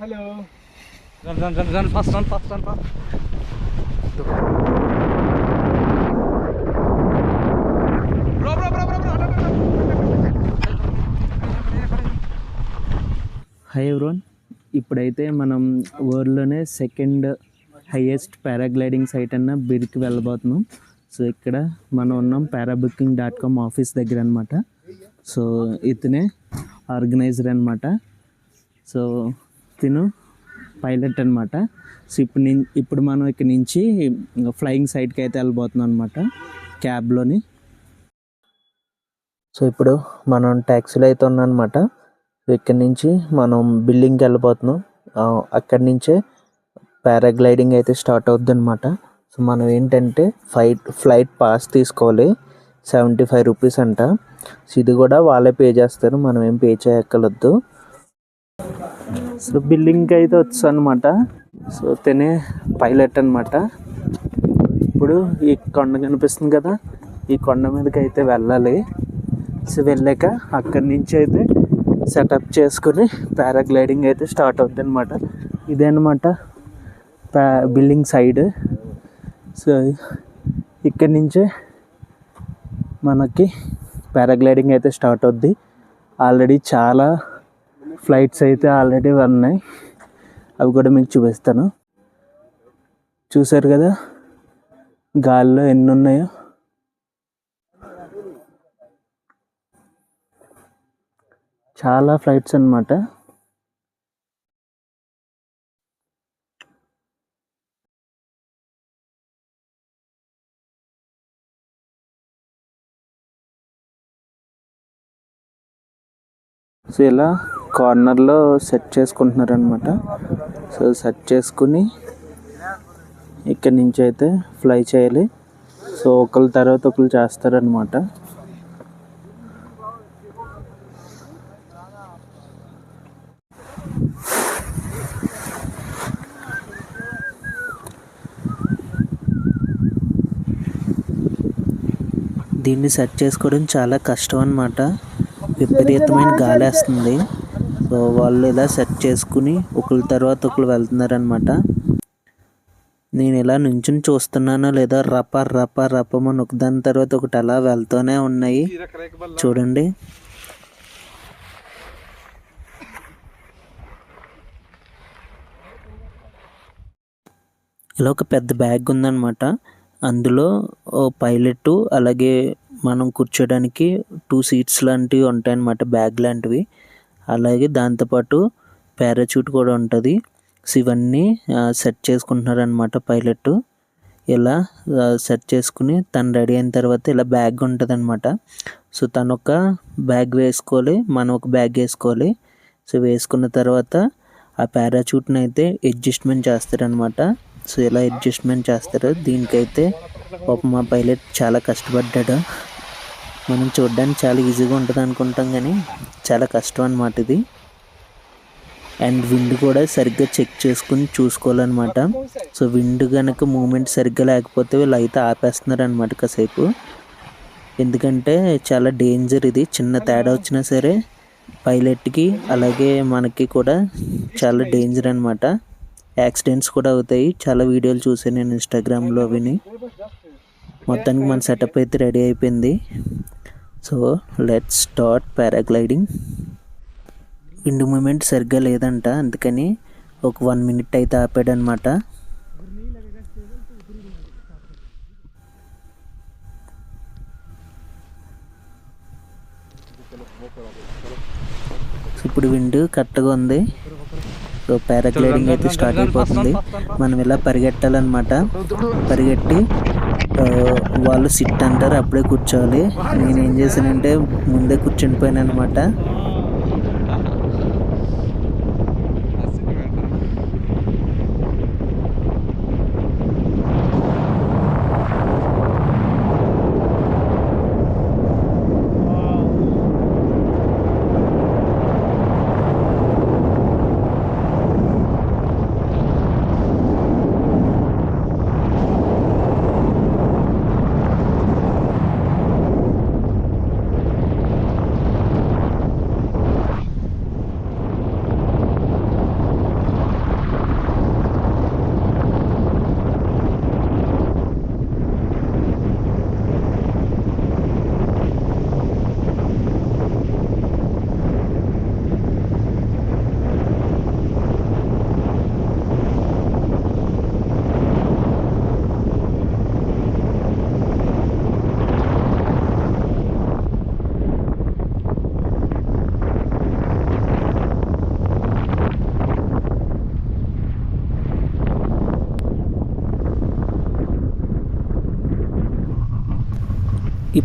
Hello Run, run, run, run, fast, run, fast, run, fast. Bro, bro, bro, bro, bro. run, run, run. Hi everyone ఇప్పుడైతే మనం వరల్డ్లోనే second highest paragliding site అన్న బిర్కి వెళ్ళబోతున్నాం so ఇక్కడ మనం ఉన్నాం పారాబుకింగ్ dot com office దగ్గర అనమాట సో ఇతనే ఆర్గనైజర్ అనమాట సో తిను పైలట్ అనమాట సో ఇప్పుడు నేను ఇప్పుడు మనం ఇక్కడ నుంచి ఫ్లయింగ్ సైట్కి అయితే వెళ్ళిపోతున్నాం అనమాట క్యాబ్లోని సో ఇప్పుడు మనం ట్యాక్సీలో అయితే ఉన్నాం అనమాట ఇక్కడ నుంచి మనం బిల్డింగ్కి వెళ్ళిపోతున్నాం అక్కడి నుంచే పారాగ్లైడింగ్ అయితే స్టార్ట్ అవుద్ది అనమాట సో మనం ఏంటంటే ఫ్లైట్ ఫ్లైట్ పాస్ తీసుకోవాలి. సెవెంటీ ఫైవ్ రూపీస్ అంట. సో ఇది కూడా వాళ్ళే పే చేస్తారు. మనం ఏం పే చేయక్కర్లేదు. సో బిల్డింగ్కి అయితే వచ్చు అనమాట సో తినే పైలట్ అనమాట ఇప్పుడు ఈ కొండ కనిపిస్తుంది కదా ఈ కొండ మీదకి అయితే వెళ్ళాలి. సో వెళ్ళాక అక్కడి నుంచి అయితే సెటప్ చేసుకుని పారాగ్లైడింగ్ అయితే స్టార్ట్ అవుతుంది అనమాట ఇదే అనమాట బిల్డింగ్ సైడ్. సో ఇక్కడి నుంచే మనకి పారాగ్లైడింగ్ అయితే స్టార్ట్ అవుద్ది. ఆల్రెడీ చాలా ఫ్లైట్స్ అయితే ఆల్రెడీ ఉన్నాయి. అవి కూడా మీకు చూపిస్తాను. చూసారు కదా? గాల్లో ఎన్ని ఉన్నాయో? చాలా ఫ్లైట్స్ అన్నమాట. సో ఇలా కార్నర్లో సెట్ చేసుకుంటున్నారు అనమాట సో సెట్ చేసుకుని ఇక్కడి నుంచి అయితే ఫ్లై చేయాలి. సో ఒకరి తర్వాత ఒకరు చేస్తారనమాట దీన్ని సెట్ చేసుకోవడం చాలా కష్టం అనమాట విపరీతమైన గాలి వేస్తుంది. సో వాళ్ళు ఇలా సెట్ చేసుకుని ఒకరి తర్వాత ఒకరు వెళ్తున్నారనమాట నేను ఇలా నుంచుని చూస్తున్నానో లేదా రప రప రపమని ఒకదాని తర్వాత ఒకటి అలా వెళ్తూనే ఉన్నాయి. చూడండి. ఇలా ఒక పెద్ద బ్యాగ్ ఉందన్నమాట. అందులో ఓ పైలట్ అలాగే మనం కూర్చోడానికి టూ సీట్స్ లాంటివి ఉంటాయన్నమాట బ్యాగ్ లాంటివి. అలాగే దాంతోపాటు పారాచూట్ కూడా ఉంటుంది. సో ఇవన్నీ సెట్ చేసుకుంటున్నారనమాట పైలట్. ఇలా సెట్ చేసుకుని తను రెడీ అయిన తర్వాత ఇలా బ్యాగ్ ఉంటుంది అనమాట సో తను ఒక బ్యాగ్ వేసుకోవాలి మనం ఒక బ్యాగ్ వేసుకోవాలి. సో వేసుకున్న తర్వాత ఆ పారాచూట్ని అయితే అడ్జస్ట్మెంట్ చేస్తారనమాట సో ఇలా అడ్జస్ట్మెంట్ చేస్తారు దీనికైతే పాప మా పైలట్ చాలా కష్టపడ్డాడు. మనం చూడడానికి చాలా ఈజీగా ఉంటుంది అనుకుంటాం కానీ చాలా కష్టం అనమాట ఇది. అండ్ విండ్ కూడా సరిగ్గా చెక్ చేసుకుని చూసుకోవాలన్నమాట. సో విండ్ కనుక మూమెంట్ సరిగ్గా లేకపోతే వీళ్ళు అయితే ఆపేస్తున్నారు అనమాట కాసేపు. ఎందుకంటే చాలా డేంజర్ ఇది. చిన్న తేడా వచ్చినా సరే పైలట్కి అలాగే మనకి కూడా చాలా డేంజర్ అనమాట యాక్సిడెంట్స్ కూడా అవుతాయి. చాలా వీడియోలు చూసాను నేను ఇన్స్టాగ్రామ్లో అవిని. మొత్తానికి మన సెటప్ అయితే రెడీ అయిపోయింది. So let's start paragliding wind moment సరిగ్గా లేదంట అందుకని ఒక వన్ మినిట్ అయితే ఆపాడనమాట. ఇప్పుడు విండ్ కరెక్ట్గా ఉంది. సో పారాగ్లైడింగ్ అయితే స్టార్ట్ అయిపోతుంది. మనం ఇలా పరిగెట్టాలన్నమాట. పరిగెట్టి వాళ్ళు సిట్ అంటారు అప్పుడే కూర్చోవాలి. నేను ఏం చేశానంటే ముందే కూర్చుండిపోయాను అనమాట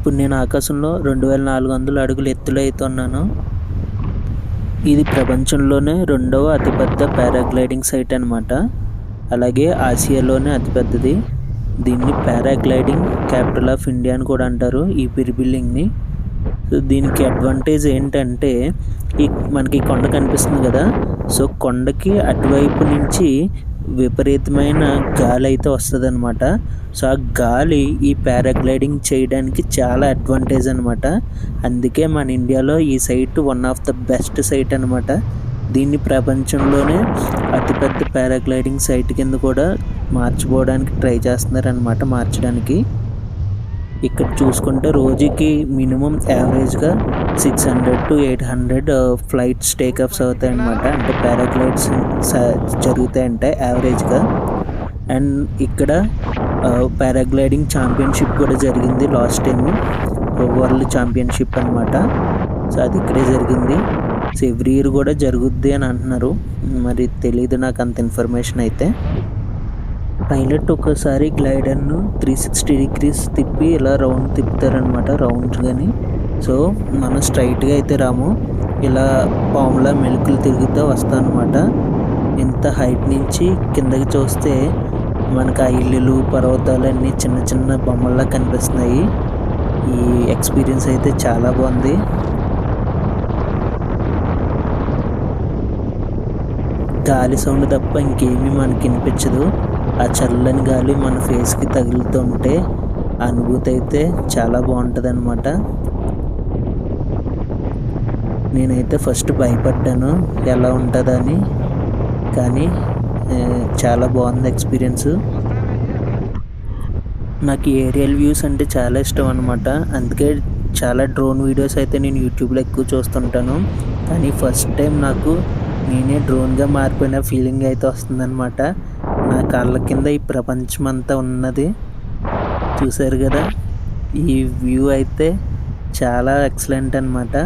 ఇప్పుడు నేను ఆకాశంలో రెండు వేల నాలుగు వందల అడుగులు ఎత్తులో అవుతున్నాను ఇది ప్రపంచంలోనే రెండవ అతిపెద్ద పారాగ్లైడింగ్ సైట్ అనమాట అలాగే ఆసియాలోనే అతిపెద్దది. దీన్ని పారాగ్లైడింగ్ క్యాపిటల్ ఆఫ్ ఇండియా అని కూడా అంటారు ఈ పిరి బిల్డింగ్ని. సో దీనికి అడ్వాంటేజ్ ఏంటంటే ఈ మనకి ఈ కొండ కనిపిస్తుంది కదా. సో కొండకి అటువైపు నుంచి విపరీతమైన గాలి అయితే వస్తుంది అనమాట సో ఆ గాలి ఈ పారాగ్లైడింగ్ చేయడానికి చాలా అడ్వాంటేజ్ అనమాట అందుకే మన ఇండియాలో ఈ site one of the best site అనమాట దీన్ని ప్రపంచంలోనే అతిపెద్ద పారాగ్లైడింగ్ సైట్ కింద కూడా మార్చుకోవడానికి ట్రై చేస్తున్నారనమాట మార్చడానికి. ఇక్కడ చూసుకుంటే రోజుకి మినిమం యావరేజ్గా six hundred to eight hundred flights takeoffs అవుతాయి అనమాట అంటే పారాగ్లైడ్స్ జరుగుతాయంటే యావరేజ్గా. అండ్ ఇక్కడ పారాగ్లైడింగ్ ఛాంపియన్షిప్ కూడా జరిగింది లాస్ట్ టైం వరల్డ్ ఛాంపియన్షిప్ అనమాట సో అది ఇక్కడే జరిగింది. సో ఎవ్రీ ఇయర్ కూడా జరుగుద్ది అని అంటున్నారు. మరి తెలియదు నాకు అంత ఇన్ఫర్మేషన్ అయితే. పైలట్ ఒకసారి గ్లైడర్ను త్రీ సిక్స్టీ డిగ్రీస్ తిప్పి ఇలా రౌండ్ తిప్పుతారనమాట రౌండ్ కానీ సో మనం స్ట్రైట్గా అయితే రాము. ఇలా పాములా మెలుకులు తిరుగుతూ వస్తామన్నమాట ఇంత హైట్ నుంచి కిందకి చూస్తే మనకు ఆ ఇల్లులు పర్వతాలు అన్నీ చిన్న చిన్న బొమ్మల్లా కనిపిస్తున్నాయి. ఈ ఎక్స్పీరియన్స్ అయితే చాలా బాగుంది. గాలి సౌండ్ తప్ప ఇంకేమీ మనకి వినిపించదు. ఆ చల్లని గాలి మన ఫేస్కి తగులుతుంటే ఆ అనుభూతి అయితే చాలా బాగుంటుంది అనమాట నేనైతే ఫస్ట్ భయపడ్డాను ఎలా ఉంటుందని. కానీ చాలా బాగుంది ఎక్స్పీరియన్స్. నాకు ఏరియల్ వ్యూస్ అంటే చాలా ఇష్టం అనమాట అందుకే చాలా డ్రోన్ వీడియోస్ అయితే నేను యూట్యూబ్లో ఎక్కువ చూస్తుంటాను. కానీ ఫస్ట్ టైం నాకు నేనే డ్రోన్గా మారిపోయిన ఫీలింగ్ అయితే వస్తుందన్నమాట. నా కాళ్ళ కింద ఈ ప్రపంచం అంతా ఉన్నది. చూశారు కదా? ఈ వ్యూ అయితే చాలా ఎక్సలెంట్ అనమాట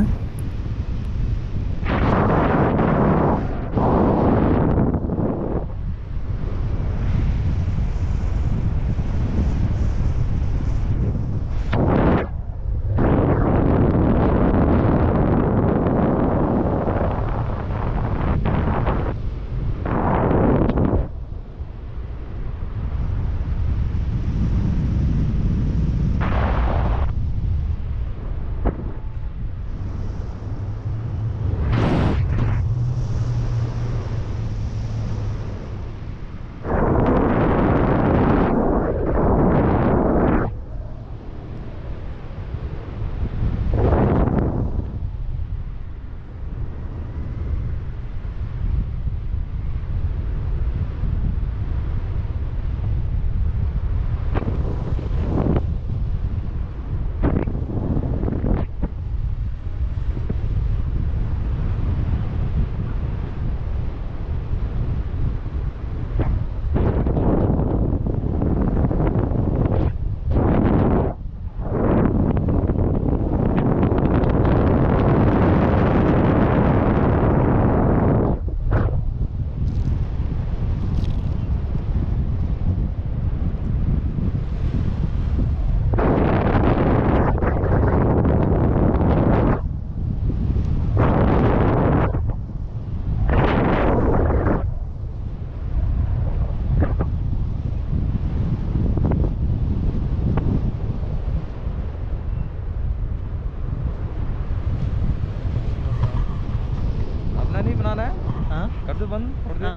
बनाना है कर दो बंद कर दो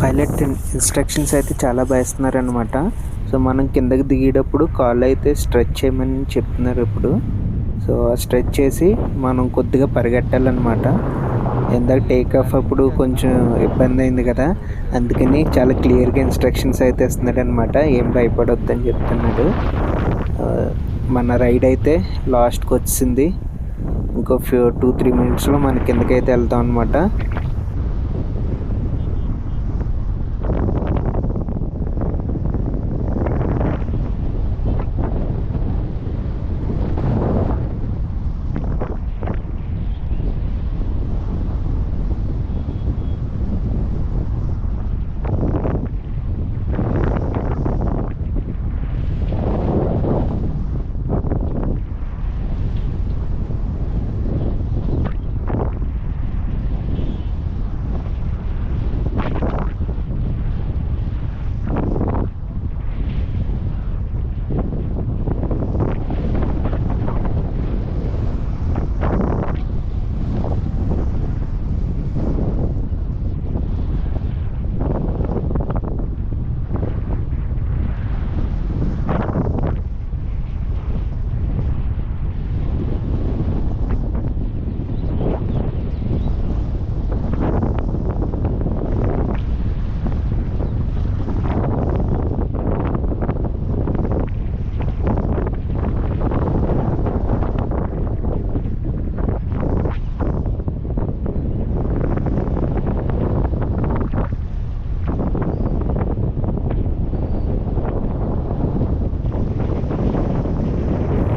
పైలట్ ఇన్స్ట్రక్షన్స్ అయితే చాలా బాగా ఇస్తున్నారనమాట సో మనం కిందకి దిగేటప్పుడు కాళ్ళు అయితే స్ట్రెచ్ చేయమని చెప్తున్నారు ఇప్పుడు సో ఆ స్ట్రెచ్ చేసి మనం కొద్దిగా పరిగెట్టాలన్నమాట ఇందాక టేక్ ఆఫ్ అప్పుడు కొంచెం ఇబ్బంది అయింది కదా అందుకని చాలా క్లియర్గా ఇన్స్ట్రక్షన్స్ అయితే ఇస్తున్నాడు అనమాట ఏం భయపడొద్దని చెప్తున్నాడు ఆ, మన రైడ్ అయితే లాస్ట్కి వచ్చింది ఇంకో ఫ్యూ టూ త్రీ మినిట్స్లో మన కిందకైతే వెళ్తాం అనమాట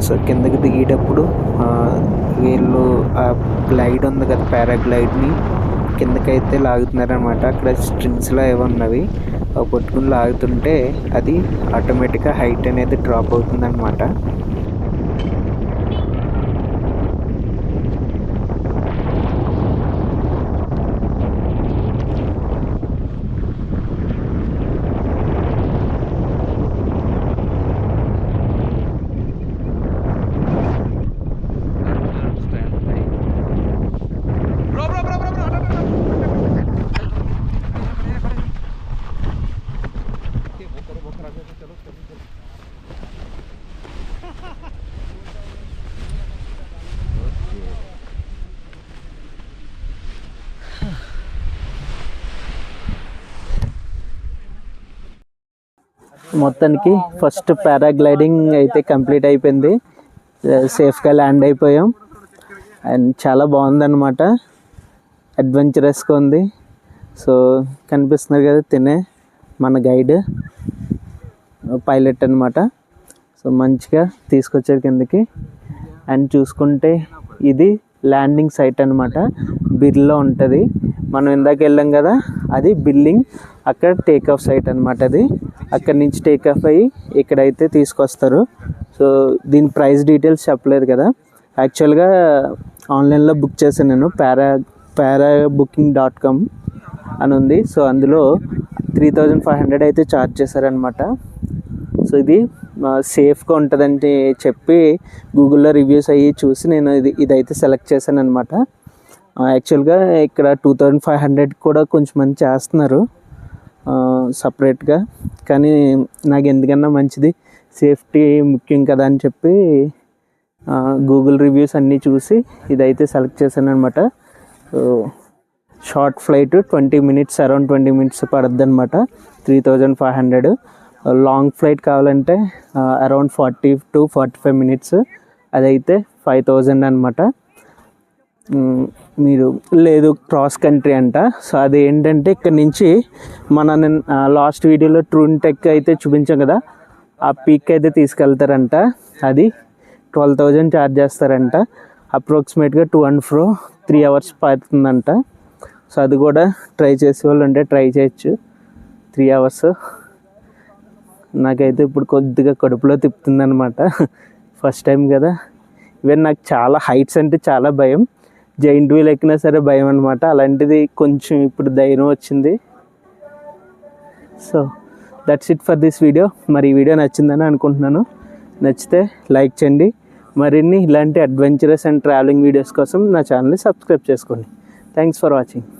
సో కిందకి దిగేటప్పుడు వీళ్ళు ఆ గ్లైడ్ ఉంది కదా పారాగ్లైడ్ని కిందకైతే లాగుతున్నారనమాట అక్కడ స్ట్రింగ్స్లో ఏవో ఉన్నవి. అవి పట్టుకుని లాగుతుంటే అది ఆటోమేటిక్గా హైట్ అనేది డ్రాప్ అవుతుందన్నమాట. మొత్తానికి ఫస్ట్ పారాగ్లైడింగ్ అయితే కంప్లీట్ అయిపోయింది. Uh, సేఫ్గా ల్యాండ్ అయిపోయాం. అండ్ చాలా బాగుందన్నమాట. అడ్వెంచరస్గా ఉంది. సో కనిపిస్తున్నారు కదా తినే మన గైడ్ పైలట్ అనమాట సో మంచిగా తీసుకొచ్చారు కిందకి. అండ్ చూసుకుంటే ఇది ల్యాండింగ్ సైట్ అనమాట బిర్లో ఉంటుంది. మనం ఇందాక వెళ్ళాం కదా అది బిల్డింగ్ అక్కడ టేక్ ఆఫ్ సైట్ అనమాట అది. అక్కడ నుంచి టేక్ ఆఫ్ అయ్యి ఇక్కడైతే తీసుకొస్తారు. సో దీని ప్రైస్ డీటెయిల్స్ చెప్పలేదు కదా. యాక్చువల్గా ఆన్లైన్లో బుక్ చేశాను నేను. Para para booking dot com అని ఉంది. సో అందులో త్రీ థౌజండ్ ఫైవ్ హండ్రెడ్ అయితే ఛార్జ్ చేశారనమాట సో ఇది సేఫ్గా ఉంటుందని చెప్పి గూగుల్లో రివ్యూస్ అయ్యి చూసి నేను ఇది ఇదైతే సెలెక్ట్ చేశాను అనమాట యాక్చువల్గా ఇక్కడ టూ థౌజండ్ ఫైవ్ హండ్రెడ్ కూడా కొంచెం మంది చేస్తున్నారు. సపరేట్గా కానీ నాకు ఎందుకన్నా మంచిది. సేఫ్టీ ముఖ్యం కదా అని చెప్పి గూగుల్ రివ్యూస్ అన్నీ చూసి ఇదైతే సెలెక్ట్ చేశాను అనమాట short flight twenty minutes around twenty minutes పడుద్ది అనమాట three thousand five hundred long flight కావాలంటే around forty to forty five minutes. అదైతే ఫైవ్ థౌజండ్ అనమాట మీరు లేదు క్రాస్ కంట్రీ అంట. సో అది ఏంటంటే ఇక్కడ నుంచి మన లాస్ట్ వీడియోలో ట్రూన్ టెక్ అయితే చూపించాం కదా. ఆ పీక్ అయితే తీసుకెళ్తారంట. అది ట్వెల్వ్ థౌజండ్ ఛార్జ్ చేస్తారంట. అప్రాక్సిమేట్గా to and fro three hours పడుతుందంట. సో అది కూడా ట్రై చేసే వాళ్ళు ఉంటే ట్రై చేయొచ్చు. Three hours. నాకైతే ఇప్పుడు కొద్దిగా కడుపులో తిప్పుతుంది అనమాట ఫస్ట్ టైం కదా. ఇవన్నీ నాకు చాలా హైట్స్ అంటే చాలా భయం. జైంట్ వీల్ ఎక్కినా సరే భయం అనమాట అలాంటిది కొంచెం ఇప్పుడు ధైర్యం వచ్చింది. So that's it for this video మరి ఈ వీడియో నచ్చిందని అనుకుంటున్నాను. నచ్చితే లైక్ చేయండి. మరిన్ని ఇలాంటి అడ్వెంచరస్ అండ్ ట్రావెలింగ్ వీడియోస్ కోసం నా ఛానల్ని సబ్స్క్రైబ్ చేసుకోండి. Thanks for watching